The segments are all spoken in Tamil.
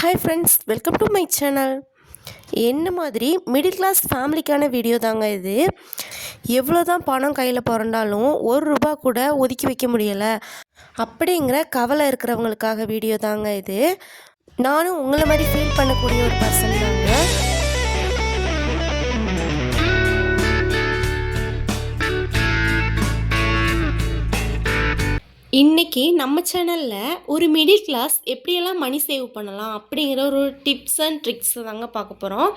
Hi friends welcome to my channel என்ன மாதிரி மிடில் கிளாஸ் ஃபேமிலிக்கான வீடியோ தாங்க இது. எவ்வளோ தான் பணம் கையில் பிறண்டாலும் ஒரு ரூபா கூட ஒதுக்கி வைக்க முடியலை. அப்படிங்கிற கவலை இருக்கிறவங்களுக்காக வீடியோ தாங்க இது. நானும் உங்களை மாதிரி ஃபீல் பண்ணக்கூடிய ஒரு பர்சன் தான். இன்றைக்கி நம்ம சேனலில் ஒரு மிடில் கிளாஸ் எப்படியெல்லாம் மணி சேவ் பண்ணலாம் அப்படிங்கிற ஒரு டிப்ஸ் அண்ட் ட்ரிக்ஸ் தாங்க பார்க்க போகிறோம்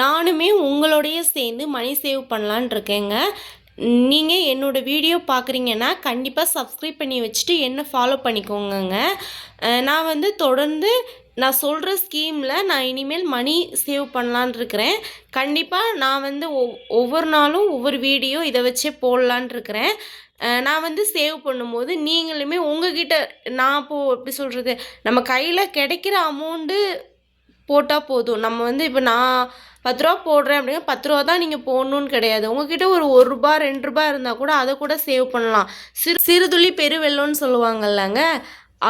நானுமே உங்களோடைய சேர்ந்து மணி சேவ் பண்ணலான் இருக்கேங்க. நீங்கள் என்னோடய வீடியோ பார்க்குறீங்கன்னா கண்டிப்பாக சப்ஸ்கிரைப் பண்ணி வச்சுட்டு என்ன ஃபாலோ பண்ணிக்கோங்கங்க. நான் வந்து தொடர்ந்து நான் சொல்கிற ஸ்கீமில் நான் இனிமேல் மணி சேவ் பண்ணலான் இருக்கிறேன். கண்டிப்பாக நான் வந்து ஒவ் ஒவ்வொரு நாளும் ஒவ்வொரு வீடியோ இதை வச்சே போடலான் இருக்கிறேன். நான் வந்து சேவ் பண்ணும்போது நீங்களுமே உங்ககிட்ட நான் இப்போது எப்படி சொல்கிறது நம்ம கையில் கிடைக்கிற அமௌண்ட்டு போட்டால் போதும். நம்ம வந்து இப்போ நான் பத்து ரூபா போடுறேன் அப்படின்னா பத்து ரூபா தான் நீங்கள் போடணும்னு கிடையாது. உங்ககிட்ட ஒரு ஒரு ரூபா ரெண்டு ரூபா இருந்தால் கூட அதை கூட சேவ் பண்ணலாம். சிறு சிறுதுளி பெருவெள்ளம்னு சொல்லுவாங்கல்லங்க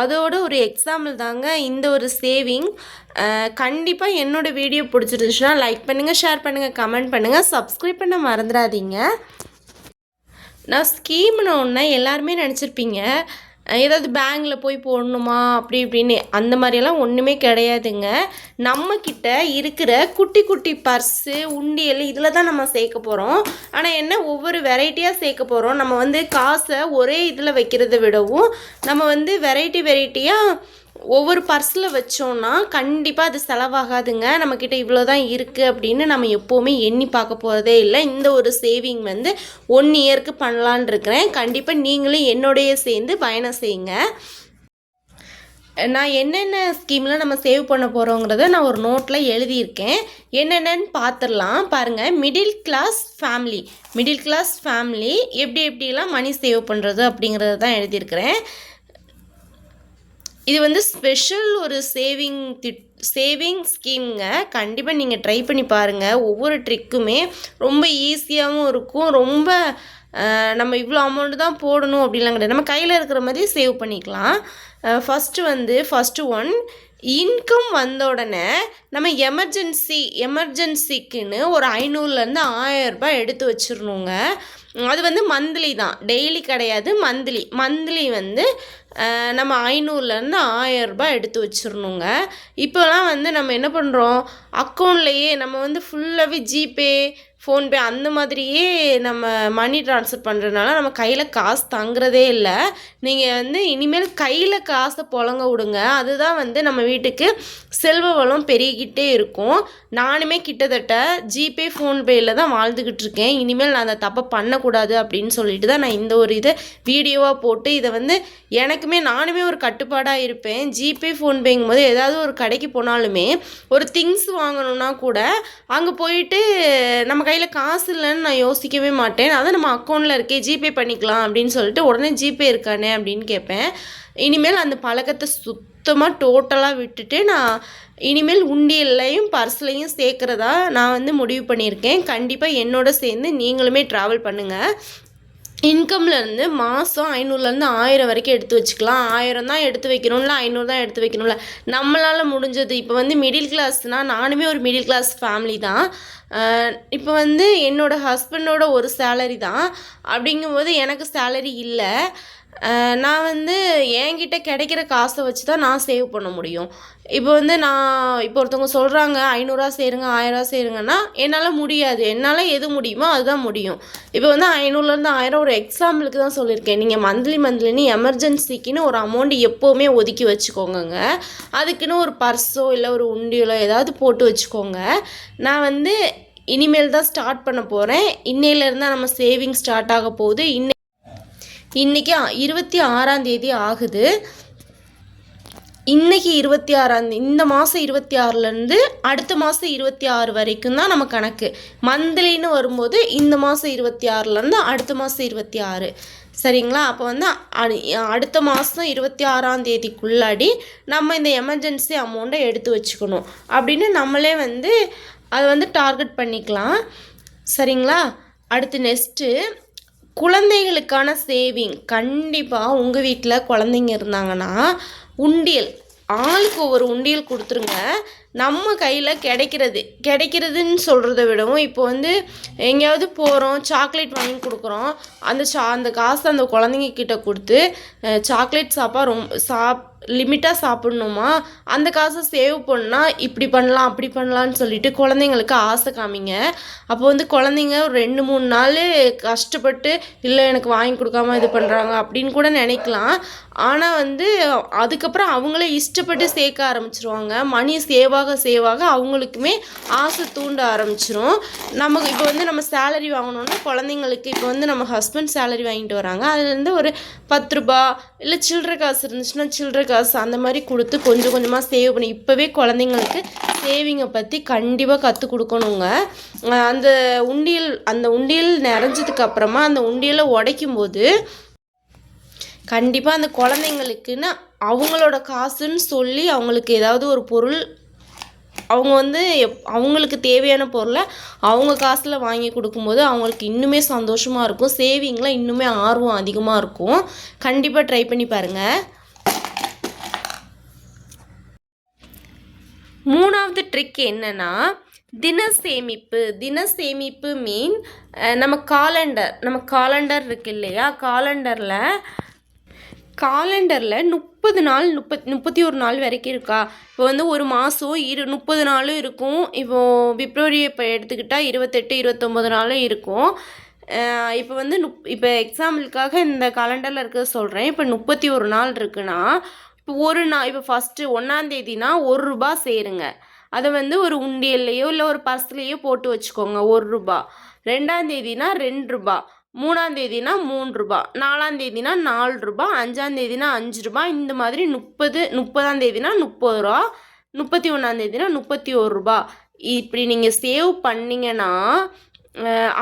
அதோட ஒரு எக்ஸாம்பிள் தாங்க இந்த ஒரு சேவிங் கண்டிப்பாக என்னோடய வீடியோ பிடிச்சிருந்துச்சுன்னா லைக் பண்ணுங்கள் ஷேர் பண்ணுங்கள் கமெண்ட் பண்ணுங்கள் சப்ஸ்கிரைப் பண்ண மறந்துடாதீங்க. நான் ஸ்கீம்னு ஒன்று எல்லாருமே நினச்சிருப்பீங்க. ஏதாவது பேங்கில் போய் போடணுமா? அப்படி இப்படின்னு. அந்த மாதிரியெல்லாம் ஒன்றுமே கிடையாதுங்க. நம்மக்கிட்ட இருக்கிற குட்டி குட்டி பர்ஸு உண்டியல் இதில் தான் நம்ம சேர்க்க போகிறோம் ஆனால் என்ன ஒவ்வொரு வெரைட்டியாக சேர்க்க போகிறோம் நம்ம வந்து காசை ஒரே இதில் வைக்கிறத விடவும் நம்ம வந்து வெரைட்டி வெரைட்டியாக ஒவ்வொரு பர்ஸில் வச்சோன்னா கண்டிப்பாக அது செலவாகாதுங்க. நம்மக்கிட்ட இவ்வளோ தான் இருக்குது அப்படின்னு நம்ம எப்போவுமே எண்ணி பார்க்க போகிறதே இல்லை. இந்த ஒரு சேவிங் வந்து ஒன் இயருக்கு பண்ணலான் இருக்கிறேன். கண்டிப்பாக நீங்களும் என்னோடைய சேர்ந்து பயணம் செய்யுங்க. நான் என்னென்ன ஸ்கீமில் நம்ம சேவ் பண்ண போகிறோங்கிறத நான் ஒரு நோட்டில் எழுதியிருக்கேன். என்னென்னன்னு பார்த்துடலாம் பாருங்கள் middle class family middle class family எப்படி எப்படிலாம் மணி சேவ் பண்ணுறது அப்படிங்கிறத தான் எழுதியிருக்கிறேன். இது வந்து ஸ்பெஷல் ஒரு சேவிங் திட் சேவிங் ஸ்கீம்ங்க கண்டிப்பாக நீங்கள் ட்ரை பண்ணி பாருங்கள் ஒவ்வொரு ட்ரிக்குமே ரொம்ப ஈஸியாகவும் இருக்கும். ரொம்ப நம்ம இவ்வளோ அமௌண்ட்டு தான் போடணும் அப்படிலாம் கிடையாது. நம்ம கையில் இருக்கிற மாதிரி சேவ் பண்ணிக்கலாம். ஃபஸ்ட்டு வந்து ஃபஸ்ட்டு ஒன் இன்கம் வந்த உடனே நம்ம எமர்ஜென்சி எமர்ஜென்சிக்குன்னு ஒரு ஐநூறுலேருந்து ஆயரரூபா எடுத்து வச்சிடணுங்க. அது வந்து மந்த்லி தான். டெய்லி கிடையாது மந்த்லி மந்த்லி வந்து நம்ம ஐநூறுலேருந்து ஆயரரூபா எடுத்து வச்சிடணுங்க. இப்போலாம் வந்து நம்ம என்ன பண்ணுறோம் அக்கௌண்ட்லேயே நம்ம வந்து ஃபுல்லாகவே ஜிபே ஃபோன்பே அந்த மாதிரியே நம்ம மணி ட்ரான்ஸ்ஃபர் பண்ணுறதுனால நம்ம கையில் காசு தங்குறதே இல்லை. நீங்கள் வந்து இனிமேல் கையில் காசை புழங்க விடுங்க. அதுதான் வந்து நம்ம வீட்டுக்கு செல்வ வளம் பெருகிக்கிட்டே இருக்கும். நானுமே கிட்டத்தட்ட ஜிபே ஃபோன்பேயில் தான் வாழ்ந்துக்கிட்டு இருக்கேன். இனிமேல் நான் அந்த தப்பை பண்ணக்கூடாது அப்படின்னு சொல்லிட்டு தான் நான் இந்த ஒரு இதை வீடியோவாக போட்டு இதை வந்து எனக்குமே நானுமே ஒரு கட்டுப்பாடாக இருப்பேன். ஜிபே ஃபோன்பேங்கும் போது ஏதாவது ஒரு கடைக்கு போனாலுமே ஒரு திங்ஸ் வாங்கணுன்னா கூட அங்கே போயிட்டு நமக்கு கையில் காசு இல்லைன்னு நான் யோசிக்கவே மாட்டேன். அதை நம்ம அக்கௌண்ட்டில் இருக்கே ஜிபே பண்ணிக்கலாம் அப்படின்னு சொல்லிட்டு உடனே ஜிபே இருக்கானே அப்படின்னு கேட்பேன். இனிமேல் அந்த பழக்கத்தை சுத்தமாக டோட்டலாக விட்டுட்டு நான் இனிமேல் உண்டியல்லையும் பர்ஸ்லையும் சேர்க்குறதா நான் வந்து முடிவு பண்ணியிருக்கேன். கண்டிப்பாக என்னோட சேர்ந்து நீங்களுமே ட்ராவல் பண்ணுங்கள் இன்கம்லேருந்து மாதம் ஐநூறுலேருந்து ஆயிரம் வரைக்கும் எடுத்து வச்சுக்கலாம். ஆயிரம் தான் எடுத்து வைக்கணும்ல ஐநூறு தான் எடுத்து வைக்கணும்ல. நம்மளால் முடிஞ்சது. இப்போ வந்து மிடில் கிளாஸ்னால் நானுமே ஒரு மிடில் கிளாஸ் ஃபேமிலி தான். இப்போ வந்து என்னோடய ஹஸ்பண்டோட ஒரு சேலரி தான். அப்படிங்கும்போது எனக்கு சேலரி இல்லை. நான் வந்து என்கிட்ட கிடைக்கிற காசை வச்சு தான் நான் சேவ் பண்ண முடியும். இப்போ வந்து நான் இப்போ ஒருத்தவங்க சொல்கிறாங்க ஐநூறுரூவா சேருங்க ஆயிரரூவா சேருங்கன்னா என்னால் முடியாது. என்னால் எது முடியுமோ அதுதான் முடியும். இப்போ வந்து ஐநூறுலேருந்து ஆயிரம் ஒரு எக்ஸாம்பிளுக்கு தான் சொல்லியிருக்கேன். நீங்கள் மந்த்லி மந்த்லின்னு எமர்ஜென்சிக்குன்னு ஒரு அமௌண்ட் எப்போவுமே ஒதுக்கி வச்சுக்கோங்கங்க. அதுக்குன்னு ஒரு பர்ஸோ இல்லை ஒரு உண்டியலோ ஏதாவது போட்டு வச்சுக்கோங்க. நான் வந்து இனிமேல் தான் ஸ்டார்ட் பண்ண போகிறேன் இன்னையிலேருந்து நம்ம சேவிங் ஸ்டார்ட் ஆக போகுது. இன்னை இன்றைக்கி இருபத்தி ஆறாம் தேதி ஆகுது. இன்னைக்கு இருபத்தி ஆறாம் இந்த மாதம் இருபத்தி ஆறுலேருந்து அடுத்த மாதம் இருபத்தி ஆறு வரைக்கும் தான் நம்ம கணக்கு. மந்த்லின்னு வரும்போது இந்த மாதம் இருபத்தி ஆறுலேருந்து அடுத்த மாதம் இருபத்தி ஆறு. சரிங்களா? அப்போ வந்து அடுத்த மாதம் இருபத்தி ஆறாம் தேதிக்குள்ளாடி நம்ம இந்த எமர்ஜென்சி அமௌண்ட்டை எடுத்து வச்சுக்கணும். அப்படின்னு நம்மளே வந்து அதை வந்து டார்கெட் பண்ணிக்கலாம். சரிங்களா? அடுத்து நெக்ஸ்ட்டு குழந்தைகளுக்கான சேவிங் கண்டிப்பாக உங்கள் வீட்டில் குழந்தைங்க இருந்தாங்கன்னா உண்டியல். ஆளுக்கு ஒவ்வொரு உண்டியல் கொடுத்துருங்க. நம்ம கையில் கிடைக்கிறது கிடைக்கிறதுன்னு சொல்கிறத விடவும் இப்போ வந்து எங்கேயாவது போகிறோம் சாக்லேட் வாங்கி கொடுக்குறோம் அந்த சா அந்த காசு அந்த குழந்தைங்க கிட்ட கொடுத்து சாக்லேட் சாப்பா ரொம்ப சாப் லிமிட்டாக சாப்பிட்ணுமா? அந்த காசை சேவ் பண்ணால் இப்படி பண்ணலாம் அப்படி பண்ணலான்னு சொல்லிட்டு குழந்தைங்களுக்கு ஆசை காமிங்க. அப்போ வந்து குழந்தைங்க ஒரு ரெண்டு மூணு நாள் கஷ்டப்பட்டு இல்லை எனக்கு வாங்கி கொடுக்காம இது பண்ணுறாங்க அப்படின்னு கூட நினைக்கலாம். ஆனால் வந்து அதுக்கப்புறம் அவங்களே இஷ்டப்பட்டு சேர்க்க ஆரம்பிச்சிருவாங்க. மணி செய்வாக செய்வாக அவங்களுக்குமே ஆசை தூண்ட ஆரம்பிச்சிரும். நமக்கு இப்போ வந்து நம்ம சேலரி வாங்கணும்னா குழந்தைங்களுக்கு இப்போ வந்து நம்ம ஹஸ்பண்ட் சேலரி வாங்கிட்டு வராங்க. அதுலேருந்து ஒரு பத்து ரூபா இல்லை சில்லற காசு இருந்துச்சுன்னா சில்லற காசு அந்த மாதிரி கொடுத்து கொஞ்சம் கொஞ்சமாக சேவ் பண்ணி இப்போவே குழந்தைங்களுக்கு சேவிங்கை பற்றி கண்டிப்பாக கற்றுக் கொடுக்கணுங்க. அந்த உண்டியல் அந்த உண்டியல் நிறைஞ்சதுக்கு அப்புறமா அந்த உண்டியலை உடைக்கும் போது கண்டிப்பாக அந்த குழந்தைங்களுக்குன்னு அவங்களோட காசுன்னு சொல்லி அவங்களுக்கு ஏதாவது ஒரு பொருள் அவங்க வந்து எப் அவங்களுக்கு தேவையான பொருளை அவங்க காசில் வாங்கி கொடுக்கும்போது அவங்களுக்கு இன்னுமே சந்தோஷமாக இருக்கும். சேவிங்கில் இன்னுமே ஆர்வம் அதிகமாக இருக்கும். கண்டிப்பாக ட்ரை பண்ணி பாருங்கள் மூணாவது ட்ரிக் என்னென்னா தின சேமிப்பு. தின சேமிப்பு மீன் நம்ம காலண்டர் நம்ம காலண்டர் இருக்கு இல்லையா? காலண்டரில் காலண்டரில் முப்பது நாள் முப்பத் முப்பத்தி ஒரு நாள் வரைக்கும் இருக்கா? இப்போ வந்து ஒரு மாதம் இரு முப்பது நாளும் இருக்கும். இப்போது பிப்ரவரி இப்போ எடுத்துக்கிட்டால் இருபத்தெட்டு இருபத்தொம்போது நாளும் இருக்கும். இப்போ வந்து நுப் இப்போ எக்ஸாம்பிளுக்காக இந்த காலண்டரில் இருக்கிறத சொல்கிறேன் இப்போ முப்பத்தி ஒரு நாள் இருக்குன்னா இப்போ ஒரு நாள் இப்போ ஃபஸ்ட்டு ஒன்றாந்தேதினா ஒரு ரூபா சேருங்க. அதை வந்து ஒரு உண்டியல்லையோ இல்லை ஒரு பர்ஸ்லேயோ போட்டு வச்சுக்கோங்க ஒரு ரூபா. ரெண்டாந்தேதினா ரெண்டு ரூபா. மூணாம் தேதினா மூணு ரூபா நாலாம் தேதினா நாலு ரூபா அஞ்சாம் தேதினா அஞ்சு ரூபா இந்த மாதிரி முப்பது முப்பதாம் தேதினா முப்பது ரூபா முப்பத்தி ஒன்றாம் தேதினா முப்பத்தி ஒரு ரூபா. இப்படி நீங்கள் சேவ் பண்ணீங்கன்னா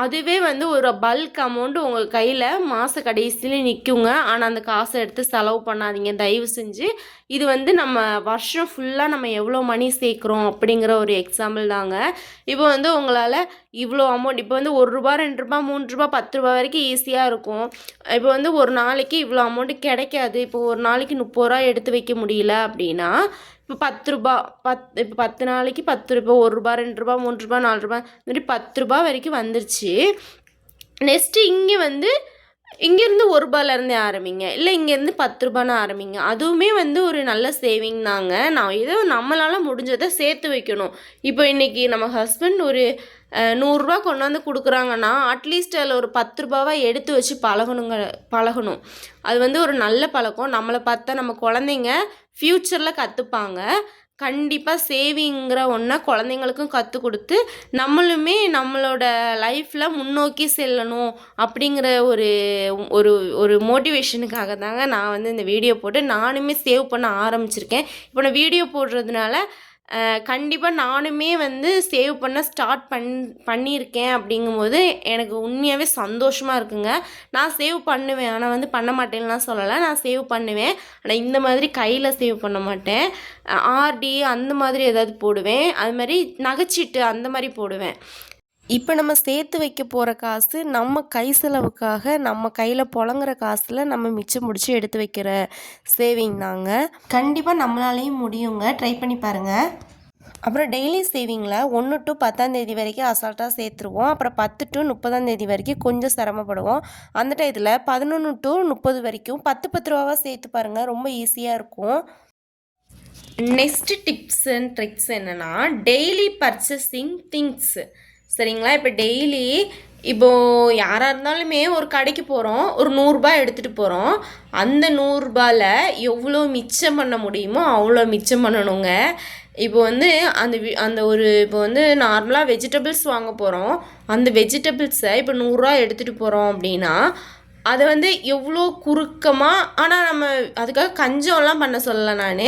அதுவே வந்து ஒரு பல்க் அமௌண்ட் உங்கள் கையில் மாத கடைசியில் நிற்குங்க ஆனால் அந்த காசை எடுத்து செலவு பண்ணாதீங்க. தயவு செஞ்சு இது வந்து நம்ம வருஷம் ஃபுல்லாக நம்ம எவ்வளோ மணி சேர்க்குறோம் அப்படிங்கிற ஒரு எக்ஸாம்பிள் தாங்க. இப்போ வந்து உங்களால் இவ்வளோ அமௌண்ட் இப்போ வந்து ஒரு ரூபா ரெண்டு ரூபா மூணு ரூபா பத்து ரூபா வரைக்கும் ஈஸியாக இருக்கும். இப்போ வந்து ஒரு நாளைக்கு இவ்வளோ அமௌண்ட்டு கிடைக்காது. இப்போ ஒரு நாளைக்கு முப்பது ரூபா எடுத்து வைக்க முடியல அப்படின்னா இப்போ பத்து ரூபா பத் இப்போ பத்து நாளைக்கு பத்து ரூபா ஒரு ரூபா ரெண்டு ரூபா மூணு ரூபா நாலு ரூபா இந்த மாதிரி பத்து ரூபா வரைக்கும் வந்துருச்சு. நெக்ஸ்ட்டு இங்கே வந்து இங்கேருந்து ஒரு ரூபாயிலேருந்தே ஆரம்பிங்க. இல்லை இங்கேருந்து பத்து ரூபான்னு ஆரம்பிங்க. அதுவுமே வந்து ஒரு நல்ல சேவிங் தாங்க. நான் ஏதோ நம்மளால் முடிஞ்சதை சேர்த்து வைக்கணும். இப்போ இன்றைக்கி நம்ம ஹஸ்பண்ட் ஒரு அஹ், நூறுரூவா கொண்டாந்து கொடுக்குறாங்கன்னா அட்லீஸ்ட் அதில் ஒரு பத்து ரூபாவா எடுத்து வச்சு பழகணுங்க பழகணும். அது வந்து ஒரு நல்ல பழக்கம். நம்மளை பார்த்தா நம்ம குழந்தைங்க ஃப்யூச்சரில் கற்றுப்பாங்க கண்டிப்பாக சேவிங்கிற ஒன்றை குழந்தைங்களுக்கும் கற்றுக் கொடுத்து நம்மளுமே நம்மளோட லைஃப்பில் முன்னோக்கி செல்லணும் அப்படிங்கிற ஒரு ஒரு ஒரு மோட்டிவேஷனுக்காக தாங்க நான் வந்து இந்த வீடியோ போட்டு நானுமே சேவ் பண்ண ஆரம்பிச்சிருக்கேன். இப்போ நான் வீடியோ போடுறதுனால கண்டிப்பாக நானுமே வந்து சேவ் பண்ண ஸ்டார்ட் பண் பண்ணியிருக்கேன் அப்படிங்கும்போது எனக்கு உண்மையாகவே சந்தோஷமாக இருக்குங்க. நான் சேவ் பண்ணுவேன். ஆனால் வந்து பண்ண மாட்டேன்லாம் சொல்லலை. நான் சேவ் பண்ணுவேன். ஆனால் இந்த மாதிரி கையில் சேவ் பண்ண மாட்டேன். ஆர்டி அந்த மாதிரி ஏதாவது போடுவேன். அது மாதிரி நகைச்சீட்டு அந்த மாதிரி போடுவேன். இப்போ நம்ம சேர்த்து வைக்க போகிற காசு நம்ம கை செலவுக்காக நம்ம கையில் புழங்குற காசில் நம்ம மிச்சம் முடிச்சு எடுத்து வைக்கிற சேவிங் தாங்க. கண்டிப்பாக நம்மளாலேயும் முடியுங்க. ட்ரை பண்ணி பாருங்கள் அப்புறம் டெய்லி சேவிங்கில் ஒன்று டு பத்தாம் தேதி வரைக்கும் அசால்ட்டாக சேர்த்துருவோம். அப்புறம் பத்து டு முப்பதாம் தேதி வரைக்கும் கொஞ்சம் சிரமப்படுவோம். அந்த டயத்தில் பதினொன்று டு முப்பது வரைக்கும் பத்து பத்து ரூபாவாக சேர்த்து பாருங்கள் ரொம்ப ஈஸியாக இருக்கும். நெக்ஸ்ட் டிப்ஸ் அண்ட் ட்ரிக்ஸ் என்னென்னா டெய்லி பர்ச்சேசிங் திங்ஸ் சரிங்களா? இப்போ டெய்லி இப்போது யாராக இருந்தாலுமே ஒரு கடைக்கு போகிறோம் ஒரு நூறுரூபா எடுத்துகிட்டு போகிறோம் அந்த நூறுரூபாவில் எவ்வளோ மிச்சம் பண்ண முடியுமோ அவ்வளோ மிச்சம் பண்ணணுங்க. இப்போ வந்து அந்த வி- அந்த ஒரு இப்போ வந்து நார்மலாக வெஜிடபிள்ஸ் வாங்க போகிறோம் அந்த வெஜிடபிள்ஸை இப்போ நூறுரூவா எடுத்துகிட்டு போகிறோம் அப்படின்னா அதை வந்து எவ்வளோ குறுக்கமாக ஆனால் நம்ம அதுக்காக கஞ்சம்லாம் பண்ண சொல்லலை நான்.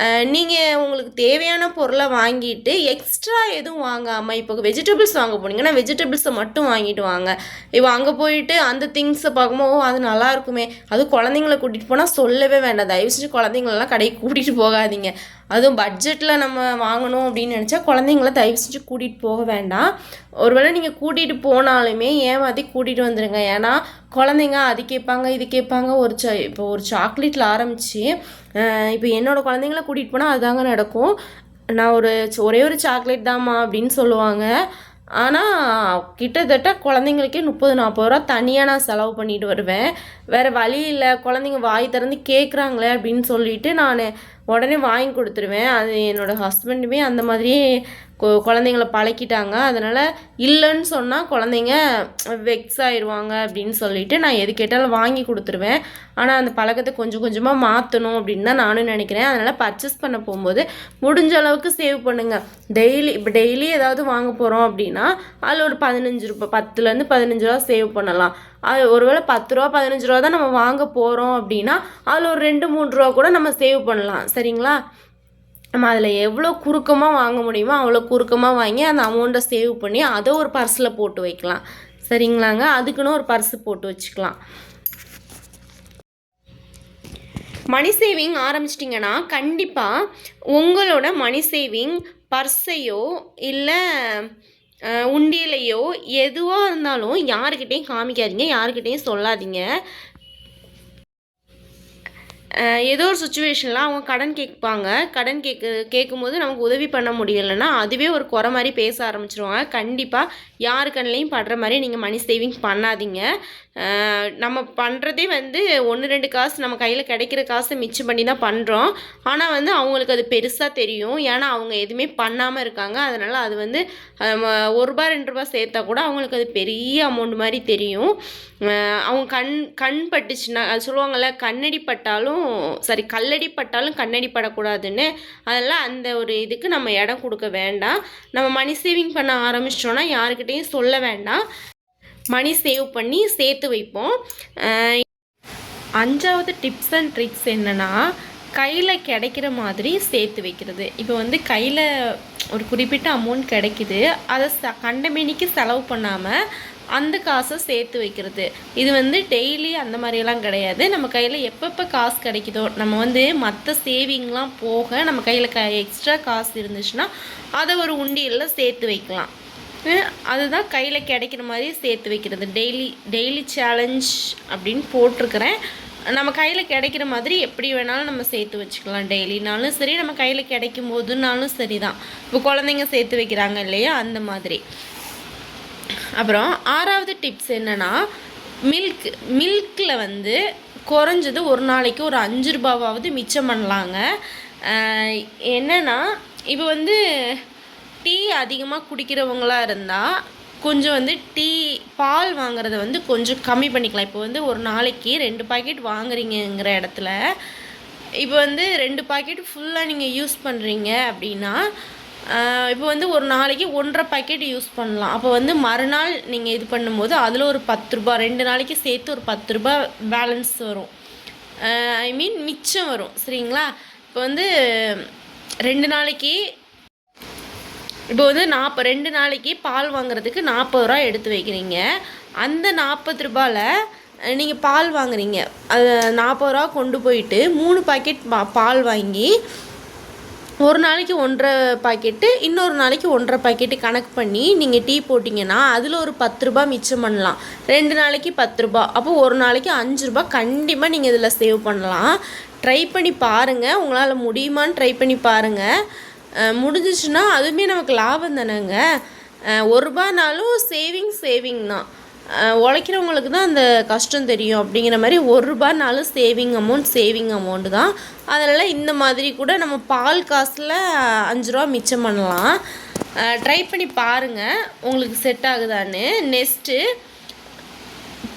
நீங்கள் உங்களுக்கு தேவையான பொருளை வாங்கிட்டு எக்ஸ்ட்ரா எதுவும் வாங்காமல் இப்போ வெஜிடபிள்ஸ் வாங்க போனீங்கன்னா வெஜிடபிள்ஸை மட்டும் வாங்கிட்டு வாங்க. இப்போ அங்கே போயிட்டு அந்த திங்ஸை பார்க்கும்போது அது நல்லா இருக்குமே. அது குழந்தைங்கள கூட்டிகிட்டு போனால் சொல்லவே வேண்டாம். தயவு செஞ்சு குழந்தைங்களெல்லாம் கடைக்கு கூட்டிகிட்டு போகாதீங்க. அதுவும் பட்ஜெட்டில் நம்ம வாங்கணும் அப்படின்னு நினச்சா குழந்தைங்கள தயவு செஞ்சு கூட்டிகிட்டு போக வேண்டாம். ஒருவேளை நீங்கள் கூட்டிகிட்டு போனாலுமே ஏமாற்றி கூட்டிகிட்டு வந்துடுங்க ஏன்னா குழந்தைங்க அது கேட்பாங்க இது கேட்பாங்க. ஒரு ச இப்போ ஒரு சாக்லேட்டில் ஆரம்பித்து இப்போ என்னோடய குழந்தைங்கள கூட்டிகிட்டு போனால் அதுதாங்க நடக்கும். நான் ஒரு ஒரே ஒரு சாக்லேட் தாம்மா அப்படின்னு சொல்லுவாங்க. ஆனால் கிட்டத்தட்ட குழந்தைங்களுக்கே முப்பது நாற்பது ரூபா தனியாக நான் செலவு பண்ணிட்டு வருவேன். வேறு வழி இல்லை குழந்தைங்க வாய் திறந்து கேட்குறாங்களே அப்படின்னு சொல்லிட்டு நான் உடனே வாங்கி கொடுத்துருவேன். அது என்னோடய ஹஸ்பண்டுமே அந்த மாதிரியே கொ- குழந்தைங்கள பழக்கிட்டாங்க. அதனால் இல்லைன்னு சொன்னால் குழந்தைங்க வெக்ஸ் ஆயிடுவாங்க அப்படின்னு சொல்லிட்டு நான் எது கேட்டாலும் வாங்கி கொடுத்துருவேன். ஆனால் அந்த பழக்கத்தை கொஞ்சம் கொஞ்சமாக மாற்றணும் அப்படின்னு தான் நானும் நினைக்கிறேன். அதனால் பர்ச்சேஸ் பண்ண போகும்போது முடிஞ்ச அளவுக்கு சேவ் பண்ணுங்கள் டெய்லி இப்போ டெய்லி ஏதாவது வாங்க போகிறோம் அப்படின்னா அதில் ஒரு பதினஞ்சு ரூபாய் பத்துலேருந்து பதினஞ்சு ரூபா சேவ் பண்ணலாம். அது ஒருவேளை பத்து ரூபா பதினஞ்சு ரூபா தான் நம்ம வாங்க போகிறோம் அப்படின்னா அதில் ஒரு ரெண்டு மூணு ரூபா கூட நம்ம சேவ் பண்ணலாம். சரிங்களா? நம்ம அதில் எவ்வளோ குறுக்கமாக வாங்க முடியுமோ அவ்வளோ குறுக்கமாக வாங்கி அந்த அமௌண்ட்டை சேவ் பண்ணி அதை ஒரு பர்ஸில் போட்டு வைக்கலாம். சரிங்களாங்க? அதுக்குன்னு ஒரு பர்ஸு போட்டு வச்சுக்கலாம். மணி சேவிங் ஆரம்பிச்சிட்டிங்கன்னா கண்டிப்பாக உங்களோட மணி சேவிங் பர்ஸையோ இல்லை உண்டியலையோ எதுவாக இருந்தாலும் யாருக்கிட்டேயும் காமிக்காதீங்க யாருக்கிட்டேயும் சொல்லாதீங்க. ஏதோ ஒரு சுச்சுவேஷனில் அவங்க கடன் கேட்பாங்க. கடன் கேட்கு கேட்கும்போது நமக்கு உதவி பண்ண முடியலைன்னா அதுவே ஒரு குறை மாதிரி பேச ஆரம்பிச்சிருவாங்க. கண்டிப்பாக யாரு கண்ணிலையும் படுற மாதிரி நீங்கள் மணி சேவிங் பண்ணாதீங்க. நம்ம பண்ணுறதே வந்து ஒன்று ரெண்டு காசு நம்ம கையில் கிடைக்கிற காசை மிச்சம் பண்ணி தான் பண்ணுறோம் ஆனால் வந்து அவங்களுக்கு அது பெருசாக தெரியும். ஏன்னா அவங்க எதுவுமே பண்ணாமல் இருக்காங்க. அதனால் அது வந்து ஒரு ரூபா ரெண்டு ரூபா சேர்த்தா கூட அவங்களுக்கு அது பெரிய அமௌண்ட் மாதிரி தெரியும். அவங்க கண் கண் பட்டுச்சுன்னா அது சொல்லுவாங்கள்ல கண்ணடி பட்டாலும் சாரி கல்லடி பட்டாலும் கண்ணடி படக்கூடாதுன்னு. அதெல்லாம் அந்த ஒரு இதுக்கு நம்ம இடம் கொடுக்க வேண்டாம். நம்ம மணி சேவிங் பண்ண ஆரம்பிச்சிட்டோன்னா யார்கிட்டையும் சொல்ல வேண்டாம். மணி சேவ் பண்ணி சேர்த்து வைப்போம். அஞ்சாவது டிப்ஸ் அண்ட் ட்ரிக்ஸ் என்னென்னா கையில் கிடைக்கிற மாதிரி சேர்த்து வைக்கிறது. இப்போ வந்து கையில் ஒரு குறிப்பிட்ட அமௌண்ட் கிடைக்குது. அதை ச கண்டமேனிக்கு செலவு பண்ணாமல் அந்த காசை சேர்த்து வைக்கிறது. இது வந்து டெய்லி அந்த மாதிரியெல்லாம் கிடையாது. நம்ம கையில் எப்பப்போ காசு கிடைக்குதோ நம்ம வந்து மற்ற சேவிங்லாம் போக நம்ம கையில் க எக்ஸ்ட்ரா காசு இருந்துச்சுன்னா அதை ஒரு உண்டியலில் சேர்த்து வைக்கலாம். அதுதான் கையில் கிடைக்கிற மாதிரி சேர்த்து வைக்கிறது. டெய்லி டெய்லி சேலஞ்ச் அப்படின்னு போட்டிருக்கிறேன். நம்ம கையில் கிடைக்கிற மாதிரி எப்படி வேணாலும் நம்ம சேர்த்து வச்சுக்கலாம். டெய்லினாலும் சரி நம்ம கையில் கிடைக்கும் போதுனாலும் சரி தான் இப்போ குழந்தைங்க சேர்த்து வைக்கிறாங்க இல்லையா? அந்த மாதிரி. அப்புறம் ஆறாவது டிப்ஸ் என்னென்னா மில்க் மில்கில் வந்து குறைஞ்சது ஒரு நாளைக்கு ஒரு அஞ்சு ரூபாவாவது மிச்சம் பண்ணலாங்க. என்னென்னா இப்போ வந்து டீ அதிகமாக குடிக்கிறவங்களாக இருந்தால் கொஞ்சம் வந்து டீ பால் வாங்குறத வந்து கொஞ்சம் கம்மி பண்ணிக்கலாம். இப்போ வந்து ஒரு நாளைக்கு ரெண்டு பாக்கெட் வாங்குறீங்கங்கிற இடத்துல இப்போ வந்து ரெண்டு பாக்கெட் ஃபுல்லாக நீங்கள் யூஸ் பண்ணுறீங்க அப்படின்னா இப்போ வந்து ஒரு நாளைக்கு ஒன்றரை பாக்கெட் யூஸ் பண்ணலாம். அப்போ வந்து மறுநாள் நீங்கள் இது பண்ணும்போது அதில் ஒரு பத்து ரூபா ரெண்டு நாளைக்கு சேர்த்து ஒரு பத்து ரூபாய் பேலன்ஸ் வரும். ஐ மீன் மிச்சம் வரும். சரிங்களா? இப்போ வந்து ரெண்டு நாளைக்கு இப்போ வந்து நாற்பது ரெண்டு நாளைக்கு பால் வாங்குறதுக்கு நாற்பது ரூபா எடுத்து வைக்கிறீங்க. அந்த நாற்பது ரூபாயில் நீங்கள் பால் வாங்குறீங்க. அது நாற்பது ரூபா கொண்டு போயிட்டு மூணு பாக்கெட் பா பால் வாங்கி ஒரு நாளைக்கு ஒன்றரை பாக்கெட்டு இன்னொரு நாளைக்கு ஒன்றரை பாக்கெட்டு கணக்கு பண்ணி நீங்கள் டீ போட்டிங்கன்னா அதில் ஒரு பத்து ரூபா மிச்சம் பண்ணலாம். ரெண்டு நாளைக்கு பத்து ரூபா அப்போ ஒரு நாளைக்கு அஞ்சு ரூபா கண்டிப்பாக நீங்கள் இதில் சேவ் பண்ணலாம். ட்ரை பண்ணி பாருங்கள் உங்களால் முடியுமான்னு ட்ரை பண்ணி பாருங்கள் முடிஞ்சிச்சுன்னா அதுவுமே நமக்கு லாபம் தானேங்க. ஒரு ரூபானாலும் சேவிங் சேவிங் தான். உழைக்கிறவங்களுக்கு தான் அந்த கஷ்டம் தெரியும். அப்படிங்கிற மாதிரி ஒரு ரூபானாலும் சேவிங் அமௌண்ட் சேவிங் அமௌண்ட்டு தான். அதனால் இந்த மாதிரி கூட நம்ம பால் காசில் அஞ்சு ரூபா மிச்சம் பண்ணலாம். ட்ரை பண்ணி பாருங்கள் உங்களுக்கு செட் ஆகுதான்னு. நெக்ஸ்ட்டு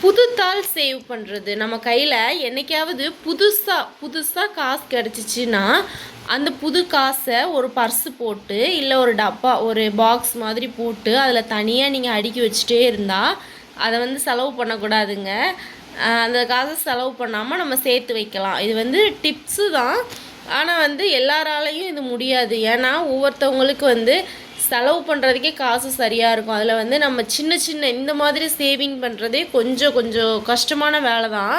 புதுத்தாள் சேவ் பண்ணுறது நம்ம கையில் என்னைக்காவது புதுசாக புதுசாக காசு கிடச்சிச்சின்னா அந்த புது காசை ஒரு பர்ஸு போட்டு இல்லை ஒரு டப்பா ஒரு பாக்ஸ் மாதிரி போட்டு அதில் தனியாக நீங்கள் அடுக்கி வச்சுட்டே இருந்தால் அதை வந்து செலவு பண்ணக்கூடாதுங்க. அந்த காசை செலவு பண்ணாமல் நம்ம சேர்த்து வைக்கலாம். இது வந்து டிப்ஸு தான். ஆனால் வந்து எல்லாராலையும் இது முடியாது. ஏன்னா ஒவ்வொருத்தவங்களுக்கு வந்து செலவு பண்ணுறதுக்கே காசு சரியாக இருக்கும். அதில் வந்து நம்ம சின்ன சின்ன இந்த மாதிரி சேவிங் பண்ணுறதே கொஞ்சம் கொஞ்சம் கஷ்டமான வேலை தான்.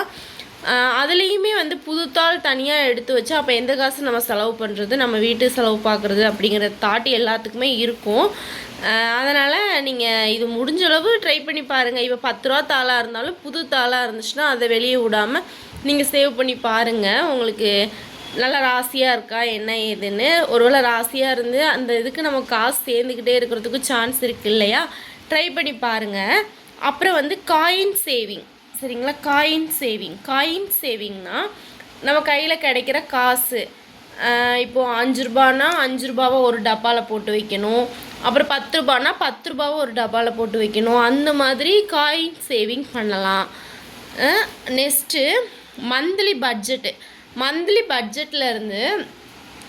அதுலேயுமே வந்து புதுத்தாள் தனியாக எடுத்து வச்சு அப்போ எந்த காசு நம்ம செலவு பண்ணுறது நம்ம வீட்டு செலவு பார்க்குறது அப்படிங்கிற தாட் எல்லாத்துக்குமே இருக்கும். அதனால் நீங்கள் இது முடிஞ்ச அளவு ட்ரை பண்ணி பாருங்கள் இப்போ பத்து ரூபா தாளாக இருந்தாலும் புது தாளாக இருந்துச்சுன்னா அதை வெளியே விடாமல் நீங்கள் சேவ் பண்ணி பாருங்கள் உங்களுக்கு நல்லா ராசியாக இருக்கா என்ன ஏதுன்னு. ஒருவேளை ராசியாக இருந்து அந்த இதுக்கு நம்ம காசு சேர்ந்துக்கிட்டே இருக்கிறதுக்கு சான்ஸ் இருக்குது இல்லையா? ட்ரை பண்ணி பாருங்கள் அப்புறம் வந்து காயின் சேவிங் சரிங்களா? காயின் சேவிங் காயின் சேவிங்னா நம்ம கையில் கிடைக்கிற காசு. இப்போது அஞ்சு ரூபானா அஞ்சு ரூபாவை ஒரு டப்பாவில் போட்டு வைக்கணும். அப்புறம் பத்து ரூபானா பத்து ரூபாவை ஒரு டப்பாவில் போட்டு வைக்கணும். அந்த மாதிரி காயின் சேவிங் பண்ணலாம். நெக்ஸ்ட்டு மந்த்லி பட்ஜெட்டு மந்த்லி பட்ஜெட்டில் இருந்து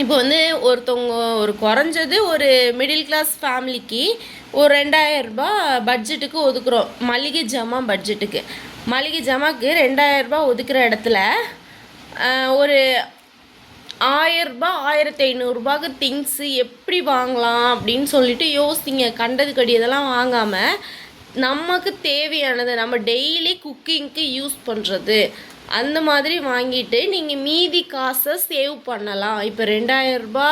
இப்போ வந்து ஒருத்தவங்க ஒரு குறைஞ்சது ஒரு மிடில் கிளாஸ் ஃபேமிலிக்கு ஒரு ரெண்டாயிரரூபா பட்ஜெட்டுக்கு ஒதுக்குறோம். மளிகை ஜாமான் பட்ஜெட்டுக்கு மளிகை ஜாமாக்கு ரெண்டாயிரரூபா ஒதுக்குற இடத்துல ஒரு ஆயிரரூபா ஆயிரத்தி ஐநூறுரூபாக்கு திங்ஸு எப்படி வாங்கலாம் அப்படின்னு சொல்லிட்டு யோசிங்க. கண்டது கடி இதெல்லாம் வாங்காமல் நமக்கு தேவையானது நம்ம டெய்லி குக்கிங்க்கு யூஸ் பண்ணுறது அந்த மாதிரி வாங்கிட்டு நீங்கள் மீதி காசை சேவ் பண்ணலாம். இப்போ ரெண்டாயிரரூபா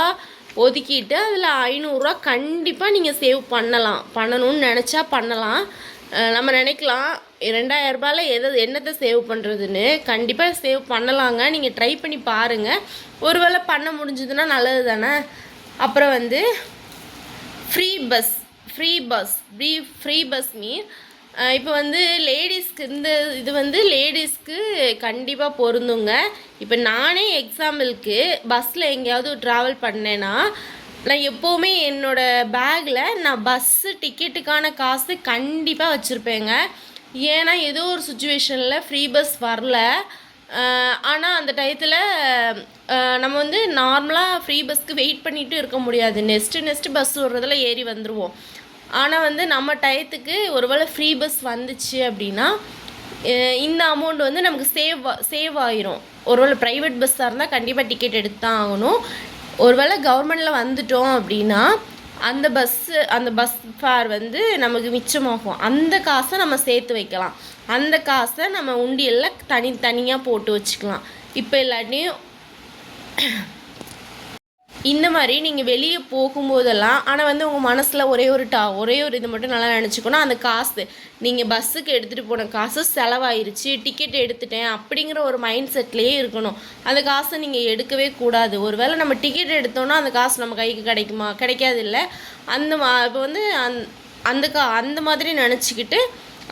ஒதுக்கிட்டு அதில் ஐநூறுரூவா கண்டிப்பாக நீங்கள் சேவ் பண்ணலாம். பண்ணணும்னு நினச்சா பண்ணலாம். நம்ம நினைக்கலாம். ரெண்டாயிரரூபாயில் எதை என்னத்தை சேவ் பண்ணுறதுன்னு கண்டிப்பாக சேவ் பண்ணலாங்க. நீங்கள் ட்ரை பண்ணி பாருங்கள் ஒருவேளை பண்ண முடிஞ்சதுன்னா நல்லது தானே அப்புறம் வந்து free bus free bus free free bus mean இப்போ வந்து லேடிஸ்க்கு இந்த இது வந்து லேடிஸ்க்கு கண்டிப்பாக பொருந்துங்க. இப்போ நானே எக்ஸாம்பிளுக்கு பஸ்ஸில் எங்கேயாவது ட்ராவல் பண்ணேன்னா நான் எப்போவுமே என்னோடய பேக்கில் நான் பஸ்ஸு டிக்கெட்டுக்கான காசு கண்டிப்பாக வச்சுருப்பேங்க. ஏன்னா ஏதோ ஒரு சுச்சுவேஷனில் ஃப்ரீ பஸ் வரல. ஆனால் அந்த டயத்தில் நம்ம வந்து நார்மலாக ஃப்ரீ பஸ்க்கு வெயிட் பண்ணிகிட்டு இருக்க முடியாது. நெக்ஸ்ட்டு நெக்ஸ்ட்டு பஸ் வர்றதில் ஏறி வந்துடுவோம் ஆனால் வந்து நம்ம டயத்துக்கு ஒருவேளை ஃப்ரீ பஸ் வந்துச்சு அப்படின்னா இந்த அமௌண்ட் வந்து நமக்கு சேவ் சேவ் ஆயிரும். ஒருவேளை ப்ரைவேட் பஸ்ஸாக இருந்தால் கண்டிப்பாக டிக்கெட் எடுத்து தான் ஆகணும். ஒருவேளை கவர்மெண்டில் வந்துட்டோம் அப்படின்னா அந்த பஸ்ஸு அந்த பஸ் ஃபேர் வந்து நமக்கு மிச்சமாகும். அந்த காசை நம்ம சேர்த்து வைக்கலாம். அந்த காசை நம்ம உண்டியலில் தனி தனியாக போட்டு வச்சுக்கலாம். இப்போ இல்லாட்டியும் இந்த மாதிரி நீங்கள் வெளியே போகும்போதெல்லாம் ஆனால் வந்து உங்கள் மனசில் ஒரே ஒரு டா ஒரே ஒரு இது மட்டும் நல்லா நினச்சிக்கணும். அந்த காசு நீங்கள் பஸ்ஸுக்கு எடுத்துகிட்டு போன காசு செலவாயிருச்சு டிக்கெட் எடுத்துட்டேன் அப்படிங்கிற ஒரு மைண்ட் செட்லேயே இருக்கணும். அந்த காசை நீங்கள் எடுக்கவே கூடாது. ஒரு வேளை நம்ம டிக்கெட் எடுத்தோன்னா அந்த காசு நம்ம கைக்கு கிடைக்குமா? கிடைக்காது இல்லை அந்த மா இப்போ வந்து அந் அந்த கா அந்த மாதிரி நினச்சிக்கிட்டு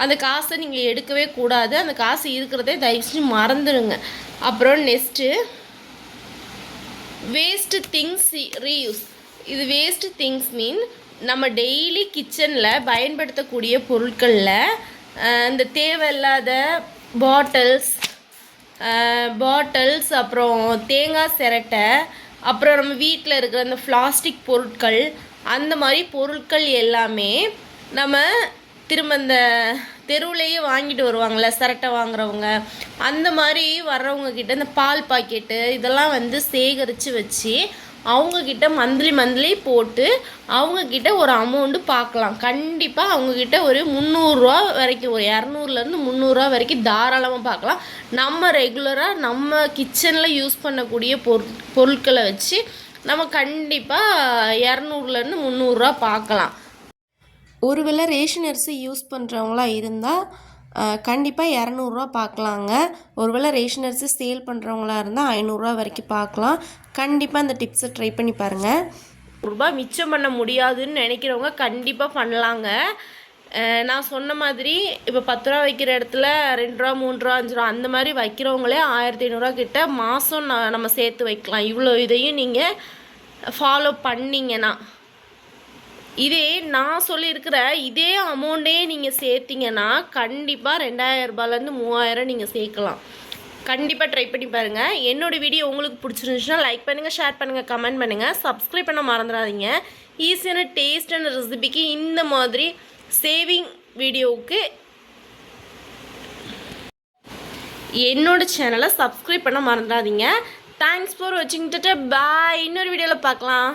அந்த காசை நீங்கள் எடுக்கவே கூடாது. அந்த காசு இருக்கிறதே தயவு செஞ்சு மறந்துடுங்க அப்புறம் நெக்ஸ்ட்டு வேஸ்ட்டு திங்ஸ் ரீயூஸ் இது வேஸ்ட்டு திங்ஸ் மீன் நம்ம டெய்லி கிச்சனில் பயன்படுத்தக்கூடிய பொருட்களில் இந்த தேவையில்லாத பாட்டில்ஸ் பாட்டில்ஸ் அப்புறம் தேங்காய் சிரட்டை அப்புறம் நம்ம வீட்டில் இருக்கிற அந்த பிளாஸ்டிக் பொருட்கள் அந்த மாதிரி பொருட்கள் எல்லாமே நம்ம திரும்ப இந்த தெருவுலேயே வாங்கிட்டு வருவாங்கள்ல சரட்டை வாங்குறவங்க. அந்த மாதிரி வர்றவங்க கிட்ட இந்த பால் பாக்கெட்டு இதெல்லாம் வந்து சேகரித்து வச்சு அவங்கக்கிட்ட மந்த்லி மந்த்லி போட்டு அவங்கக்கிட்ட ஒரு அமௌண்ட்டு பார்க்கலாம் கண்டிப்பாக அவங்கக்கிட்ட ஒரு முந்நூறுரூவா வரைக்கும் ஒரு இரநூறுலேருந்து முந்நூறுரூவா வரைக்கும் தாராளமாக பார்க்கலாம் நம்ம ரெகுலராக நம்ம கிச்சனில் யூஸ் பண்ணக்கூடிய பொருட் பொருட்களை வச்சு நம்ம கண்டிப்பாக இரநூறுலேருந்து முந்நூறுரூவா பார்க்கலாம் ஒருவேளை ரேஷன் அரிசி யூஸ் பண்ணுறவங்களா இருந்தால் கண்டிப்பாக இரநூறுவா பார்க்கலாங்க ஒருவேளை ரேஷன் அரிசி சேல் பண்ணுறவங்களா இருந்தால் ஐநூறுரூவா வரைக்கும் பார்க்கலாம் கண்டிப்பாக அந்த டிப்ஸை ட்ரை பண்ணி பாருங்கள் ரூபா மிச்சம் பண்ண முடியாதுன்னு நினைக்கிறவங்க கண்டிப்பாக பண்ணலாங்க. நான் சொன்ன மாதிரி இப்போ பத்து ரூபா வைக்கிற இடத்துல ரெண்டு ரூபா மூணு ரூபா அஞ்சு ரூபா அந்த மாதிரி வைக்கிறவங்களே ஆயிரத்தி ஐநூறுரூவா கிட்ட மாதம் நம்ம சேர்த்து வைக்கலாம். இவ்வளோ இதையும் நீங்கள் ஃபாலோ பண்ணிங்கன்னா. இதே நான் சொல்லியிருக்கிற இதே அமௌண்ட்டே நீங்கள் சேர்த்திங்கன்னா கண்டிப்பாக ரெண்டாயிரம் ரூபாயிலேருந்து மூவாயிரம் நீங்கள் சேர்க்கலாம். கண்டிப்பாக ட்ரை பண்ணி பாருங்கள் என்னோடய வீடியோ உங்களுக்கு பிடிச்சிருந்துச்சுன்னா லைக் பண்ணுங்கள் ஷேர் பண்ணுங்கள் கமெண்ட் பண்ணுங்கள் சப்ஸ்கிரைப் பண்ண மறந்துடாதீங்க. ஈஸியான டேஸ்டான ரெசிபிக்கு இந்த மாதிரி சேவிங் வீடியோவுக்கு என்னோட சேனலை சப்ஸ்கிரைப் பண்ண மறந்துடாதீங்க. தேங்க்ஸ் ஃபார் வாட்சிங் பாய் இன்னொரு வீடியோவில் பார்க்கலாம்.